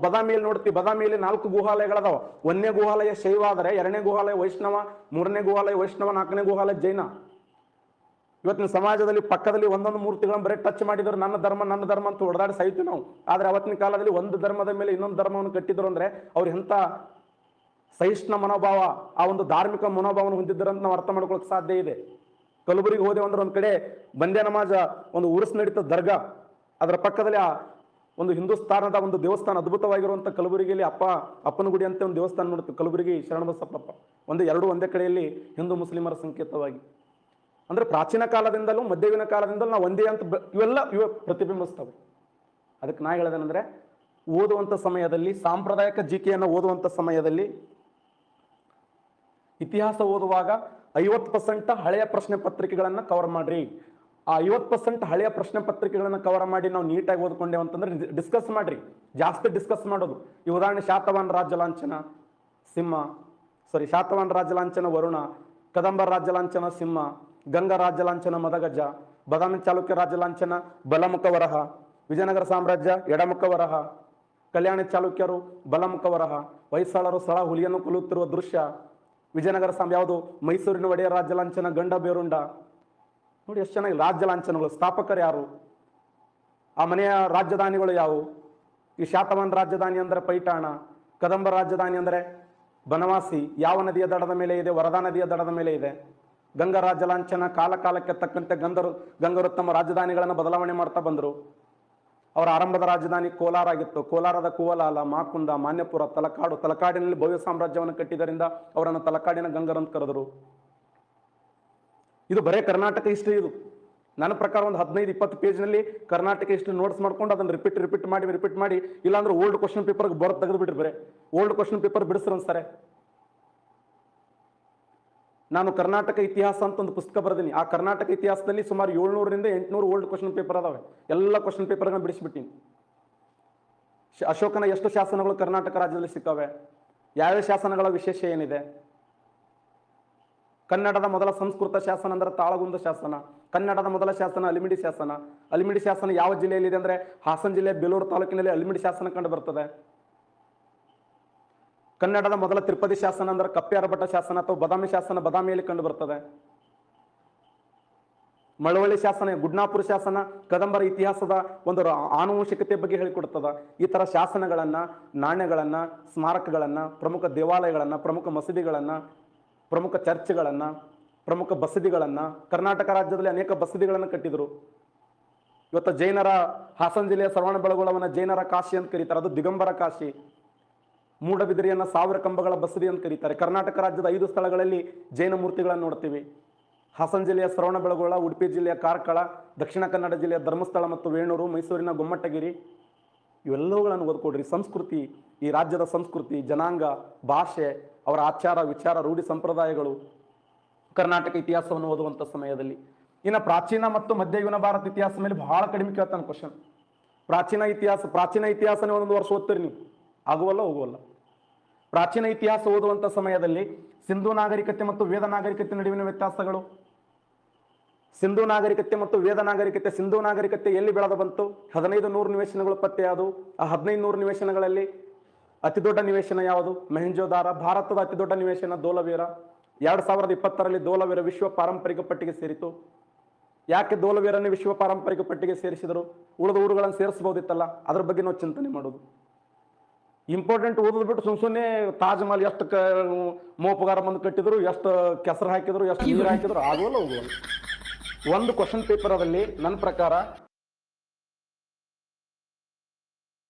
ಬದಾಮಿಯಲ್ಲಿ ನೋಡ್ತೀವಿ ಬದಾಮಿಯಲ್ಲಿ ನಾಲ್ಕು ಗುಹಾಲಯಗಳದಾವ. ಒಂದನೇ ಗುಹಾಲಯ ಶೈವ ಆದರೆ, ಎರಡನೇ ಗುಹಾಲಯ ವೈಷ್ಣವ, ಮೂರನೇ ಗುಹಾಲಯ ವೈಷ್ಣವ, ನಾಲ್ಕನೇ ಗುಹಾಲಯ ಜೈನ. ಇವತ್ತಿನ ಸಮಾಜದಲ್ಲಿ ಪಕ್ಕದಲ್ಲಿ ಒಂದೊಂದು ಮೂರ್ತಿಗಳನ್ನು ಬರೀ ಟಚ್ ಮಾಡಿದ್ರು ನನ್ನ ಧರ್ಮ ನನ್ನ ಧರ್ಮ ಅಂತ ಹೊಡೆದಾಡಿ ಸಾಯ್ತೀವಿ ನಾವು. ಆದರೆ ಅವತ್ತಿನ ಕಾಲದಲ್ಲಿ ಒಂದು ಧರ್ಮದ ಮೇಲೆ ಇನ್ನೊಂದು ಧರ್ಮವನ್ನು ಕಟ್ಟಿದ್ರು ಅಂದ್ರೆ ಅವ್ರು ಎಂಥ ಸಹಿಷ್ಣು ಮನೋಭಾವ, ಆ ಒಂದು ಧಾರ್ಮಿಕ ಮನೋಭಾವವನ್ನು ಹೊಂದಿದ್ದರು ಅಂತ ನಾವು ಅರ್ಥ ಮಾಡ್ಕೊಳಕ್ ಸಾಧ್ಯ ಇದೆ. ಕಲಬುರಗಿ ಹೋದೆವು ಅಂದ್ರೆ ಒಂದು ಕಡೆ ಬಂದೆ ನಮಾಜ, ಒಂದು ಉರುಸ್ ನಡೀತ ದರ್ಗಾ. ಅದರ ಪಕ್ಕದಲ್ಲಿ ಆ ಒಂದು ಹಿಂದೂಸ್ತಾನದ ಒಂದು ದೇವಸ್ಥಾನ, ಅದ್ಭುತವಾಗಿರುವಂಥ ಕಲಬುರಗಿಯಲ್ಲಿ ಅಪ್ಪ ಅಪ್ಪನ ಗುಡಿ ಅಂತ ಒಂದು ದೇವಸ್ಥಾನ ನೋಡುತ್ತೆ, ಕಲಬುರಗಿ ಶರಣಬಸಪ್ಪಪ್ಪ. ಒಂದು ಎರಡು ಒಂದೇ ಕಡೆಯಲ್ಲಿ ಹಿಂದೂ ಮುಸ್ಲಿಮರ ಸಂಕೇತವಾಗಿ. ಅಂದ್ರೆ ಪ್ರಾಚೀನ ಕಾಲದಿಂದಲೂ ಮಧ್ಯವಿನ ಕಾಲದಿಂದಲೂ ನಾವು ಒಂದೇ ಅಂತ ಇವೆಲ್ಲ ಇವ ಪ್ರತಿಬಿಂಬಿಸ್ತವೆ. ಅದಕ್ಕೆ ನಾ ಹೇಳೋದೇನೆಂದ್ರೆ, ಓದುವಂಥ ಸಮಯದಲ್ಲಿ, ಸಾಂಪ್ರದಾಯಿಕ ಜಿಕೆಯನ್ನು ಓದುವಂಥ ಸಮಯದಲ್ಲಿ, ಇತಿಹಾಸ ಓದುವಾಗ ಐವತ್ತು ಪರ್ಸೆಂಟ್ ಹಳೆಯ ಪ್ರಶ್ನೆ ಪತ್ರಿಕೆಗಳನ್ನು ಕವರ್ ಮಾಡ್ರಿ. ಆ ಐವತ್ತು ಪರ್ಸೆಂಟ್ ಹಳೆಯ ಪ್ರಶ್ನೆ ಪತ್ರಿಕೆಗಳನ್ನು ಕವರ್ ಮಾಡಿ ನಾವು ನೀಟಾಗಿ ಓದ್ಕೊಂಡೇವು ಅಂತಂದ್ರೆ ಡಿಸ್ಕಸ್ ಮಾಡ್ರಿ. ಜಾಸ್ತಿ ಡಿಸ್ಕಸ್ ಮಾಡೋದು. ಈ ಉದಾಹರಣೆ ಶಾತವಾನ್ ರಾಜ್ಯ ಲಾಂಛನ, ಸಿಂಹ. ಸಾರಿ ಶಾತವಾನ್ ರಾಜ್ಯ ಲಾಂಛನ, ವರುಣ. ಕದಂಬ ರಾಜ್ಯ ಲಾಂಛನ, ಸಿಂಹ. ಗಂಗಾ ರಾಜ್ಯ ಲಾಂಛನ, ಮದಗಜ. ಬದಾಮಿ ಚಾಲುಕ್ಯ ರಾಜ್ಯ ಲಾಂಛನ, ಬಲಮುಖ ವರಹ. ವಿಜಯನಗರ ಸಾಮ್ರಾಜ್ಯ, ಎಡಮುಖ ವರಹ. ಕಲ್ಯಾಣ ಚಾಲುಕ್ಯರು, ಬಲಮುಖ ವರಹ. ಹೊಯ್ಸಳರು ಸಳ ಹುಲಿಯನ್ನು ಕೊಲ್ಲುತ್ತಿರುವ ದೃಶ್ಯ. ವಿಜಯನಗರ ಸಾಮ್, ಯಾವುದು? ಮೈಸೂರಿನ ಒಡೆಯ ರಾಜ್ಯ ಲಾಂಛನ, ಗಂಡ ಬೇರುಂಡ. ನೋಡಿ ಎಷ್ಟು ಚೆನ್ನಾಗಿ ರಾಜ್ಯ ಲಾಂಛನಗಳು. ಸ್ಥಾಪಕರು ಯಾರು? ಆ ಮನೆಯ ರಾಜಧಾನಿಗಳು ಯಾವುವು? ಈ ಶಾತವಾನ್ ರಾಜಧಾನಿ ಅಂದರೆ ಪೈಠಾಣ, ಕದಂಬ ರಾಜಧಾನಿ ಅಂದರೆ ಬನವಾಸಿ, ಯಾವ ನದಿಯ ದಡದ ಮೇಲೆ ಇದೆ, ವರದಾ ನದಿಯ ದಡದ ಮೇಲೆ ಇದೆ? ಗಂಗಾ ರಾಜ್ಯ ಲಾಂಛನ, ಕಾಲ ಕಾಲಕ್ಕೆ ತಕ್ಕಂತೆ ಗಂಗರು ಗಂಗರು ತಮ್ಮ ರಾಜಧಾನಿಗಳನ್ನು ಬದಲಾವಣೆ ಮಾಡ್ತಾ ಬಂದರು. ಅವರ ಆರಂಭದ ರಾಜಧಾನಿ ಕೋಲಾರ ಆಗಿತ್ತು. ಕೋಲಾರದ ಕುವಲಾಲ, ಮಾಕುಂದ, ಮಾನ್ಯಪುರ, ತಲಕಾಡು, ತಲಕಾಡಿನಲ್ಲಿ ಭವ್ಯ ಸಾಮ್ರಾಜ್ಯವನ್ನು ಕಟ್ಟಿದ್ದರಿಂದ ಅವರನ್ನು ತಲಕಾಡಿನ ಗಂಗರಂತ ಕರೆದರು. ಇದು ಬರೇ ಕರ್ನಾಟಕ ಹಿಸ್ಟ್ರಿ ಇದು. ನನ್ನ ಪ್ರಕಾರ ಒಂದು ಹದಿನೈದು, ಇಪ್ಪತ್ತು ಪೇಜ್ನಲ್ಲಿ ಕರ್ನಾಟಕ ಹಿಸ್ಟ್ರಿ ನೋಟ್ಸ್ ಮಾಡ್ಕೊಂಡು ಅದನ್ನು ರಿಪೀಟ್ ರಿಪೀಟ್ ಮಾಡಿ ರಿಪೀಟ್ ಮಾಡಿ, ಇಲ್ಲಾಂದ್ರೆ ಓಲ್ಡ್ ಕ್ವಶನ್ ಪೇಪರ್ಗೆ ಬರೋ. ತೆಗೆದು ಓಲ್ಡ್ ಕ್ವಶನ್ ಪೇಪರ್ ಬಿಡಿಸ್ರಿ ಅನ್ಸ್ತಾರೆ. ನಾನು ಕರ್ನಾಟಕ ಇತಿಹಾಸ ಅಂತ ಒಂದು ಪುಸ್ತಕ ಬರೆದೀನಿ. ಆ ಕರ್ನಾಟಕ ಇತಿಹಾಸದಲ್ಲಿ ಸುಮಾರು ಏಳ್ನೂರರಿಂದ ಎಂಟುನೂರು ಓಲ್ಡ್ ಕ್ವಶನ್ ಪೇಪರ್ ಅದಾವೆ. ಎಲ್ಲ ಕ್ವಶನ್ ಪೇಪರ್ಗಳನ್ನ ಬಿಡಿಸಿಬಿಟ್ಟೀನಿ. ಅಶೋಕನ ಎಷ್ಟು ಶಾಸನಗಳು ಕರ್ನಾಟಕ ರಾಜ್ಯದಲ್ಲಿ ಸಿಕ್ಕವೆ? ಯಾವ್ಯಾವ ಶಾಸನಗಳ ವಿಶೇಷ ಏನಿದೆ? ಕನ್ನಡದ ಮೊದಲ ಸಂಸ್ಕೃತ ಶಾಸನ ಅಂದ್ರೆ ತಾಳಗುಂದ ಶಾಸನ, ಕನ್ನಡದ ಮೊದಲ ಶಾಸನ ಅಲಿಮಿಡಿ ಶಾಸನ. ಅಲಿಮಿಡಿ ಶಾಸನ ಯಾವ ಜಿಲ್ಲೆಯಲ್ಲಿದೆ ಅಂದ್ರೆ ಹಾಸನ ಜಿಲ್ಲೆ ಬೇಲೂರು ತಾಲೂಕಿನಲ್ಲಿ ಅಲಿಮಿಡಿ ಶಾಸನ ಕಂಡು ಬರ್ತದೆ. ಕನ್ನಡದ ಮೊದಲ ತಿರುಪತಿ ಶಾಸನ ಅಂದ್ರೆ ಕಪ್ಪೆ ಶಾಸನ ಅಥವಾ ಬದಾಮಿ ಶಾಸನ ಬದಾಮಿಯಲ್ಲಿ ಕಂಡು ಬರ್ತದೆ. ಮಳವಳ್ಳಿ ಶಾಸನ, ಗುಡ್ನಾಪುರ ಶಾಸನ, ಕದಂಬರ ಇತಿಹಾಸದ ಒಂದು ಆನುವಂಶಿಕತೆ ಬಗ್ಗೆ ಹೇಳಿಕೊಡ್ತದ. ಈ ಥರ ಶಾಸನಗಳನ್ನು, ನಾಣ್ಯಗಳನ್ನು, ಸ್ಮಾರಕಗಳನ್ನು, ಪ್ರಮುಖ ದೇವಾಲಯಗಳನ್ನು, ಪ್ರಮುಖ ಮಸೀದಿಗಳನ್ನ ಪ್ರಮುಖ ಚರ್ಚ್ಗಳನ್ನು, ಪ್ರಮುಖ ಬಸದಿಗಳನ್ನು, ಕರ್ನಾಟಕ ರಾಜ್ಯದಲ್ಲಿ ಅನೇಕ ಬಸದಿಗಳನ್ನು ಕಟ್ಟಿದರು. ಇವತ್ತು ಜೈನರ ಹಾಸನ ಜಿಲ್ಲೆಯ ಶ್ರವಣ ಬೆಳಗೊಳವನ್ನು ಜೈನರ ಕಾಶಿ ಅಂತ ಕರೀತಾರೆ. ಅದು ದಿಗಂಬರ ಕಾಶಿ. ಮೂಡಬಿದಿರಿಯನ್ನು ಸಾವಿರ ಕಂಬಗಳ ಬಸದಿ ಅಂತ ಕರೀತಾರೆ. ಕರ್ನಾಟಕ ರಾಜ್ಯದ ಐದು ಸ್ಥಳಗಳಲ್ಲಿ ಜೈನ ಮೂರ್ತಿಗಳನ್ನು ನೋಡ್ತೀವಿ. ಹಾಸನ ಜಿಲ್ಲೆಯ ಶ್ರವಣ ಬೆಳಗೊಳ, ಉಡುಪಿ ಜಿಲ್ಲೆಯ ಕಾರ್ಕಳ, ದಕ್ಷಿಣ ಕನ್ನಡ ಜಿಲ್ಲೆಯ ಧರ್ಮಸ್ಥಳ ಮತ್ತು ವೇಣೂರು, ಮೈಸೂರಿನ ಗೊಮ್ಮಟಗಿರಿ ಇವೆಲ್ಲವುಗಳನ್ನು ಓದ್ಕೊಡ್ರಿ. ಸಂಸ್ಕೃತಿ, ಈ ರಾಜ್ಯದ ಸಂಸ್ಕೃತಿ, ಜನಾಂಗ, ಭಾಷೆ, ಅವರ ಆಚಾರ ವಿಚಾರ, ರೂಢಿ ಸಂಪ್ರದಾಯಗಳು, ಕರ್ನಾಟಕ ಇತಿಹಾಸವನ್ನು ಓದುವಂಥ ಸಮಯದಲ್ಲಿ. ಇನ್ನು ಪ್ರಾಚೀನ ಮತ್ತು ಮಧ್ಯಯುಗನ ಭಾರತ ಇತಿಹಾಸ ಮೇಲೆ ಬಹಳ ಕಡಿಮೆ ಕೇಳ್ತಾನೆ ಕ್ವಶನ್ ಪ್ರಾಚೀನ ಇತಿಹಾಸ, ಪ್ರಾಚೀನ ಇತಿಹಾಸನೇ ಒಂದೊಂದು ವರ್ಷ ಓದ್ತೀರಿ ನೀವು. ಆಗುವಲ್ಲ, ಹೋಗುವಲ್ಲ. ಪ್ರಾಚೀನ ಇತಿಹಾಸ ಓದುವಂಥ ಸಮಯದಲ್ಲಿ ಸಿಂಧು ನಾಗರಿಕತೆ ಮತ್ತು ವೇದ ನಾಗರಿಕತೆ ನಡುವಿನ ವ್ಯತ್ಯಾಸಗಳು ಸಿಂಧು ನಾಗರಿಕತೆ ಮತ್ತು ವೇದ ನಾಗರಿಕತೆ, ಸಿಂಧು ನಾಗರಿಕತೆ ಎಲ್ಲಿ ಬೆಳೆದು ಬಂತು? ಹದಿನೈದು ನೂರು ನಿವೇಶನಗಳು ಪತ್ತೆಯಾದವು ಆ ಹದಿನೈದು ನೂರು ನಿವೇಶನಗಳಲ್ಲಿ ಅತಿ ದೊಡ್ಡ ನಿವೇಶನ ಯಾವುದು? ಮೆಹಂಜೋದಾರ, ಭಾರತದ ಅತಿ ದೊಡ್ಡ ನಿವೇಶನ ದೋಲವೀರ. ಎರಡು ಸಾವಿರದ ಇಪ್ಪತ್ತರಲ್ಲಿ ದೋಲವೀರ ವಿಶ್ವ ಪಾರಂಪರಿಕ ಪಟ್ಟಿಗೆ ಸೇರಿತು. ಯಾಕೆ ದೋಲವೀರನ್ನು ವಿಶ್ವ ಪಾರಂಪರಿಕ ಪಟ್ಟಿಗೆ ಸೇರಿಸಿದರು? ಉಳಿದ ಊರುಗಳನ್ನು ಸೇರಿಸಬಹುದಿತ್ತಲ್ಲ? ಅದ್ರ ಬಗ್ಗೆ ನಾವು ಚಿಂತನೆ ಮಾಡೋದು. ಇಂಪಾರ್ಟೆಂಟ್ ಓದೋದು ಬಿಟ್ಟು ಸುಮ್ ಸುಮ್ಮನೆ ತಾಜ್ ಮಹಲ್ ಎಷ್ಟು ಮೋಪಗಾರ ಬಂದು ಕಟ್ಟಿದ್ರು, ಎಷ್ಟು ಕೆಸರು ಹಾಕಿದ್ರು, ಎಷ್ಟು ನೀರು ಹಾಕಿದ್ರು ಆಗೋಲ್ಲ ಹೋಗುವಲ್ಲ. ಒಂದು ಕ್ವಶನ್ ಪೇಪರ್ ಅದಲ್ಲಿ ನನ್ನ ಪ್ರಕಾರ